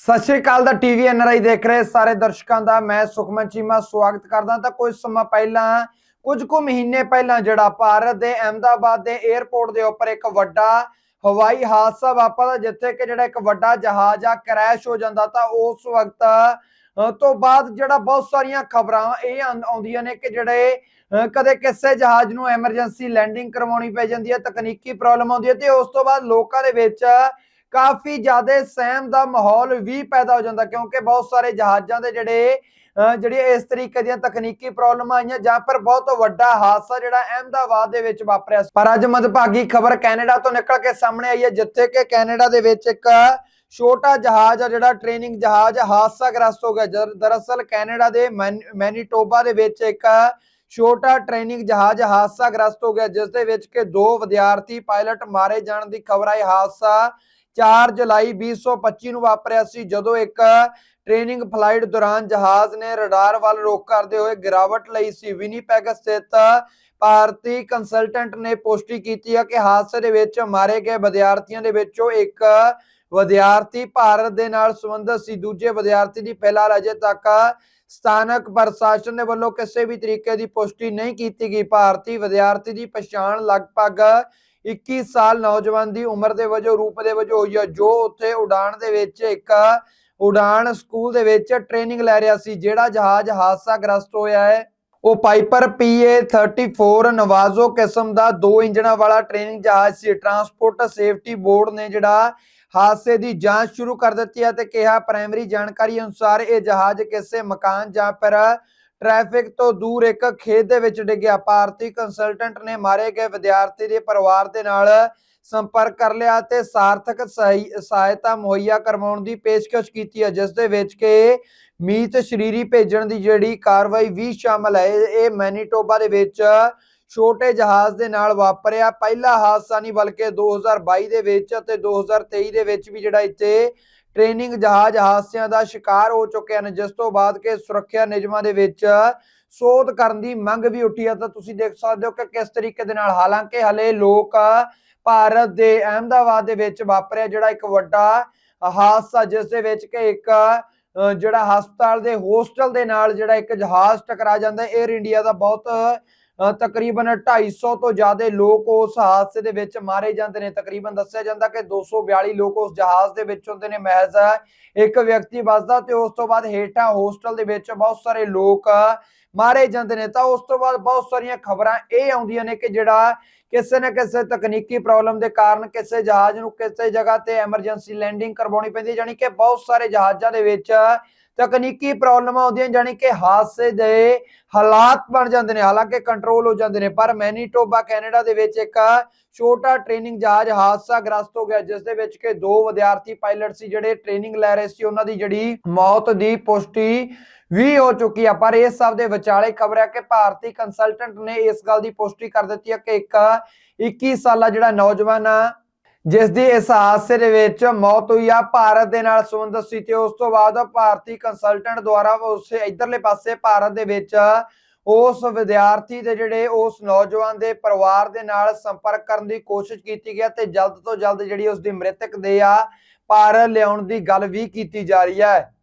ਸਤਿ ਸ਼੍ਰੀ ਅਕਾਲ ਦਾ TV NRI ਦੇਖ ਰਹੇ ਸਾਰੇ ਦਰਸ਼ਕਾਂ ਦਾ, ਮੈਂ ਸੁਖਮਨ ਚੀਮਾ ਸਵਾਗਤ ਕਰਦਾ ਤਾਂ ਕੁਝ ਸਮਾਂ ਪਹਿਲਾਂ, ਕੁਝ ਕੁ ਮਹੀਨੇ ਪਹਿਲਾਂ ਜਿਹੜਾ ਭਾਰਤ ਦੇ ਅਹਿਮਦਾਬਾਦ ਦੇ 에ਅਰਪੋਰਟ ਦੇ ਉੱਪਰ ਇੱਕ ਵੱਡਾ ਹਵਾਈ ਹਾਦਸਾ ਵਾਪਰਦਾ, ਜਿੱਥੇ ਕਿ ਜਿਹੜਾ ਇੱਕ ਵੱਡਾ ਜਹਾਜ਼ ਆ ਕ੍ਰੈਸ਼ ਹੋ ਜਾਂਦਾ ਤਾਂ ਉਸ ਵਕਤ ਤੋਂ ਬਾਅਦ ਜਿਹੜਾ ਬਹੁਤ ਸਾਰੀਆਂ ਖਬਰਾਂ ਇਹ ਆਉਂਦੀਆਂ ਨੇ ਕਿ ਜਿਹੜੇ ਕਦੇ ਕਿਸੇ ਜਹਾਜ਼ ਨੂੰ ਐਮਰਜੈਂਸੀ ਲੈਂਡਿੰਗ ਕਰਵਾਉਣੀ ਪੈ ਜਾਂਦੀ ਹੈ, ਤਕਨੀਕੀ ਪ੍ਰੋਬਲਮ ਆਉਂਦੀ ਹੈ ਤੇ ਉਸ ਤੋਂ ਬਾਅਦ ਲੋਕਾਂ ਦੇ ਵਿੱਚ ਕਾਫੀ ਜ਼ਿਆਦਾ ਸਹਿਮ ਦਾ ਮਾਹੌਲ ਵੀ ਪੈਦਾ ਹੋ ਜਾਂਦਾ, ਕਿਉਂਕਿ ਬਹੁਤ ਸਾਰੇ ਜਹਾਜ਼ਾਂ ਦੇ ਜਿਹੜੇ ਜਿਹੜੀਆਂ ਇਸ ਤਰੀਕੇ ਦੀਆਂ ਤਕਨੀਕੀ ਪ੍ਰੋਬਲਮ ਆਈਆਂ ਜਾਂ ਪਰ ਬਹੁਤ ਵੱਡਾ ਹਾਦਸਾ ਜਿਹੜਾ ਅਹਿਮਦਾਬਾਦ ਦੇ ਵਿੱਚ ਵਾਪਰਿਆ ਪਰ ਅੱਜ ਮਦਭਾਗੀ ਖਬਰ ਕੈਨੇਡਾ ਤੋਂ ਨਿਕਲ ਕੇ ਸਾਹਮਣੇ ਆਈ ਹੈ, ਜਿੱਥੇ ਕਿ ਕੈਨੇਡਾ ਦੇ ਵਿੱਚ ਇੱਕ ਛੋਟਾ ਜਹਾਜ਼ ਆ ਜਿਹੜਾ ਟ੍ਰੇਨਿੰਗ ਜਹਾਜ਼ ਹਾਦਸਾਗ੍ਰਸਤ ਹੋ ਗਿਆ। ਜਰ- ਦਰਅਸਲ ਕੈਨੇਡਾ ਦੇ ਮੈਨ- ਮੈਨੀਟੋਬਾ ਦੇ ਵਿੱਚ ਇੱਕ ਛੋਟਾ ਟ੍ਰੇਨਿੰਗ ਜਹਾਜ਼ ਹਾਦਸਾਗ੍ਰਸਤ ਹੋ ਗਿਆ, ਜਿਸ ਦੇ ਵਿੱਚ ਕਿ ਦੋ ਵਿਦਿਆਰਥੀ ਪਾਇਲਟ ਮਾਰੇ ਜਾਣ ਦੀ ਖਬਰ ਆਈ। ਹਾਦਸਾ 4 ਜੁਲਾਈ 2025 ਨੂੰ ਵਾਪਰਿਆ ਸੀ, ਜਦੋਂ ਇੱਕ ਟ੍ਰੇਨਿੰਗ ਫਲਾਈਟ ਦੌਰਾਨ ਜਹਾਜ਼ ਨੇ ਰਡਾਰ ਵੱਲ ਰੋਕ ਕਰਦੇ ਹੋਏ ਗਿਰਾਵਟ ਲਈ ਸੀ। ਵਿਨੀਪੈਗ ਸਥਿਤ ਭਾਰਤੀ ਕੰਸਲਟੈਂਟ ਨੇ ਪੁਸ਼ਟੀ ਕੀਤੀ ਹੈ ਕਿ ਹਾਦਸੇ ਦੇ ਵਿੱਚ ਮਾਰੇ ਗਏ ਵਿਦਿਆਰਥੀਆਂ ਦੇ ਵਿੱਚੋਂ ਇੱਕ ਵਿਦਿਆਰਥੀ ਭਾਰਤ ਦੇ ਨਾਲ ਸੰਬੰਧਿਤ ਸੀ, ਦੂਜੇ ਵਿਦਿਆਰਥੀ ਦੀ ਫਿਲਹਾਲ ਅਜੇ ਤੱਕ ਸਥਾਨਕ ਪ੍ਰਸ਼ਾਸਨ ਦੇ ਵੱਲੋਂ ਕਿਸੇ ਵੀ ਤਰੀਕੇ ਦੀ ਪੁਸ਼ਟੀ ਨਹੀਂ ਕੀਤੀ ਗਈ। ਭਾਰਤੀ ਵਿਦਿਆਰਥੀ ਦੀ ਪਛਾਣ ਲਗਭਗ 21 ਸਾਲ ਨੌਜਵਾਨ ਦੀ ਉਮਰ ਦੇ ਵਜੋਂ, ਰੂਪ ਦੇ ਵਜੋਂ ਹੋਈ ਹੈ ਜੋ ਉੱਥੇ ਉਡਾਣ ਦੇ ਵਿੱਚ ਇੱਕ ਉਡਾਣ ਸਕੂਲ ਦੇ ਵਿੱਚ ਟ੍ਰੇਨਿੰਗ ਲੈ ਰਿਹਾ ਸੀ, ਜਿਹੜਾ ਜਹਾਜ਼ ਹਾਦਸਾਗ੍ਰਸਤ ਹੋਇਆ ਹੈ। ਉਹ ਪਾਈਪਰ PA 34 ਨਵਾਜ਼ੋ ਕਿਸਮ ਦਾ ਦੋ ਇੰਜਣਾਂ ਵਾਲਾ ਟ੍ਰੇਨਿੰਗ ਜਹਾਜ਼ ਸੀ। ਟਰਾਂਸਪੋਰਟ ਸੇਫਟੀ ਬੋਰਡ ਨੇ ਜਿਹੜਾ ਹਾਦਸੇ ਦੀ ਜਾਂਚ ਸ਼ੁਰੂ ਕਰ ਦਿੱਤੀ ਹੈ ਤੇ ਕਿਹਾ, ਪ੍ਰਾਇਮਰੀ ਜਾਣਕਾਰੀ ਅਨੁਸਾਰ ਇਹ ਜਹਾਜ਼ ਕਿਸੇ ਮਕਾਨ ਜਾਂ ਫਿਰ ਟ੍ਰੈਫਿਕ ਤੋਂ ਦੂਰ ਇੱਕ ਖੇਤ ਦੇ ਵਿੱਚ ਡਿੱਗਿਆ। ਭਾਰਤੀ ਕੰਸਲਟੈਂਟ ਨੇ ਮਾਰੇ ਗਏ ਵਿਦਿਆਰਥੀ ਦੇ ਪਰਿਵਾਰ ਦੇ ਨਾਲ ਸੰਪਰਕ ਕਰ ਲਿਆ ਤੇ ਸਾਰਥਕ ਸਹਾਇਤਾ ਮੁਹੱਈਆ ਕਰਵਾਉਣ ਦੀ ਪੇਸ਼ਕਸ਼ ਕੀਤੀ ਹੈ, ਜਿਸ ਦੇ ਵਿੱਚ ਕਿ ਮੀਤ ਸ਼ਰੀਰੀ ਭੇਜਣ ਦੀ ਜਿਹੜੀ ਕਾਰਵਾਈ ਵੀ ਸ਼ਾਮਲ ਹੈ, ਇਹ ਮੈਨੀਟੋਬਾ ਦੇ ਵਿੱਚ ਛੋਟੇ ਜਹਾਜ਼ ਦੇ ਨਾਲ ਵਾਪਰਿਆ। ਪਹਿਲਾ ਹਾਦਸਾ ਨਹੀਂ, ਬਲਕਿ 2022 ਦੇ ਵਿੱਚ ਅਤੇ 2023 ਦੇ ਵਿੱਚ ਵੀ ਜਿਹੜਾ ਇੱਥੇ ਟ੍ਰੇਨਿੰਗ ਜਹਾਜ਼ ਹਾਦਸਿਆਂ ਦਾ ਸ਼ਿਕਾਰ ਹੋ ਚੁੱਕੇ ਹਨ, ਜਿਸ ਤੋਂ ਬਾਅਦ ਕਿ ਸੁਰੱਖਿਆ ਨਿਯਮਾਂ ਦੇ ਵਿੱਚ ਸੋਧ ਕਰਨ ਦੀ ਮੰਗ ਵੀ ਉੱਠੀ ਹੈ। ਤਾਂ ਤੁਸੀਂ ਦੇਖ ਸਕਦੇ ਹੋ ਕਿ ਕਿਸ ਤਰੀਕੇ ਦੇ ਨਾਲ ਹਾਲਾਂਕਿ ਹਲੇ ਲੋਕ ਭਾਰਤ ਦੇ ਅਹਿਮਦਾਬਾਦ ਦੇ ਵਿੱਚ ਵਾਪਰਿਆ ਜਿਹੜਾ ਇੱਕ ਵੱਡਾ ਹਾਦਸਾ, ਜਿਸ ਦੇ ਵਿੱਚ ਕਿ ਇੱਕ ਜਿਹੜਾ ਹਸਪਤਾਲ ਦੇ ਹੋਸਟਲ ਦੇ ਨਾਲ ਜਿਹੜਾ ਇੱਕ ਜਹਾਜ਼ ਟਕਰਾ ਜਾਂਦਾ 에ਅਰ ਇੰਡੀਆ ਦਾ ਬਹੁਤ ਤਕਰੀਬਨ 250 ਤੋਂ ਜ਼ਿਆਦਾ ਲੋਕ ਉਸ ਹਾਦਸੇ ਦੇ ਵਿੱਚ ਮਾਰੇ ਜਾਂਦੇ ਨੇ। ਤਕਰੀਬਨ ਦੱਸਿਆ ਜਾਂਦਾ ਕਿ 242 ਲੋਕ ਉਸ ਜਹਾਜ਼ ਦੇ ਵਿੱਚ ਹੁੰਦੇ ਨੇ, ਮਹਿਜ਼ ਇੱਕ ਵਿਅਕਤੀ ਬਚਦਾ ਤੇ ਉਸ ਤੋਂ ਬਾਅਦ ਹੇਠਾਂ ਹੋਸਟਲ ਦੇ ਵਿੱਚ ਬਹੁਤ ਸਾਰੇ ਲੋਕ ਮਾਰੇ ਜਾਂਦੇ ਨੇ। ਤਾਂ ਉਸ ਤੋਂ ਬਾਅਦ ਬਹੁਤ ਸਾਰੀਆਂ ਖਬਰਾਂ ਇਹ ਆਉਂਦੀਆਂ ਨੇ ਕਿ ਜਿਹੜਾ ਕਿਸੇ ਨਾ ਕਿਸੇ ਤਕਨੀਕੀ ਪ੍ਰੋਬਲਮ ਦੇ ਕਾਰਨ ਕਿਸੇ ਜਹਾਜ਼ ਨੂੰ ਕਿਸੇ ਜਗ੍ਹਾ ਤੇ ਐਮਰਜੈਂਸੀ ਲੈਂਡਿੰਗ ਕਰਵਾਉਣੀ ਪੈਂਦੀ ਹੈ। ਜਾਣੀ ਕਿ ਬਹੁਤ ਸਾਰੇ ਜਹਾਜ਼ਾਂ ਦੇ ਵਿੱਚ ਤਕਨੀਕੀ ਪ੍ਰੋਬਲਮਾਂ ਆਉਂਦੀਆਂ ਜਾਣੀ ਕਿ ਹਾਦਸੇ ਦੇ ਹਾਲਾਤ ਬਣ ਜਾਂਦੇ ਨੇ, ਹਾਲਾਂਕਿ ਕੰਟਰੋਲ ਹੋ ਜਾਂਦੇ ਨੇ, ਪਰ ਮੈਨੀਟੋਬਾ, ਕੈਨੇਡਾ ਦੇ ਵਿੱਚ ਇੱਕ ਛੋਟਾ ਟ੍ਰੇਨਿੰਗ ਜਹਾਜ਼ ਹਾਦਸਾ ਗ੍ਰਸਤ ਹੋ ਗਿਆ, ਜਿਸ ਦੇ ਵਿੱਚ ਕਿ ਦੋ ਵਿਦਿਆਰਥੀ ਪਾਇਲਟ ਸੀ, ਜਿਹੜੇ ਟ੍ਰੇਨਿੰਗ ਲੈ ਰਹੇ ਸੀ, ਉਹਨਾਂ ਦੀ ਜਿਹੜੀ ਮੌਤ ਦੀ ਪੁਸ਼ਟੀ ਵੀ ਹੋ ਚੁੱਕੀ ਆ। ਪਰ ਇਸ ਸਭ ਦੇ ਵਿਚਾਲੇ ਖਬਰ ਹੈ ਕਿ ਭਾਰਤੀ ਕੰਸਲਟੈਂਟ ਨੇ ਇਸ ਗੱਲ ਦੀ ਪੁਸ਼ਟੀ ਕਰ ਦਿੱਤੀ ਹੈ ਕਿ ਇੱਕ 21 ਸਾਲਾ ਜਿਹੜਾ ਨੌਜਵਾਨ ਆ ਜਿਸ ਦੀ ਇਸ ਹਾਦਸੇ ਦੇ ਵਿੱਚ ਮੌਤ ਹੋਈ ਆ, ਭਾਰਤ ਦੇ ਨਾਲ ਸੰਬੰਧਿਤ ਸੀ ਤੇ ਉਸ ਤੋਂ ਬਾਅਦ ਭਾਰਤੀ ਕੰਸਲਟੈਂਟ ਦੁਆਰਾ ਉਸੇ ਇਧਰਲੇ ਪਾਸੇ ਭਾਰਤ ਦੇ ਵਿੱਚ ਉਸ ਵਿਦਿਆਰਥੀ ਦੇ ਜਿਹੜੇ ਉਸ ਨੌਜਵਾਨ ਦੇ ਪਰਿਵਾਰ ਦੇ ਨਾਲ ਸੰਪਰਕ ਕਰਨ ਦੀ ਕੋਸ਼ਿਸ਼ ਕੀਤੀ ਗਿਆ ਤੇ ਜਲਦ ਤੋਂ ਜਲਦ ਜਿਹੜੀ ਉਸ ਦੀ ਮ੍ਰਿਤਕ ਦੇ ਆ ਭਾਰਤ ਲਿਆਉਣ ਦੀ ਗੱਲ ਵੀ ਕੀਤੀ ਜਾ ਰਹੀ ਹੈ।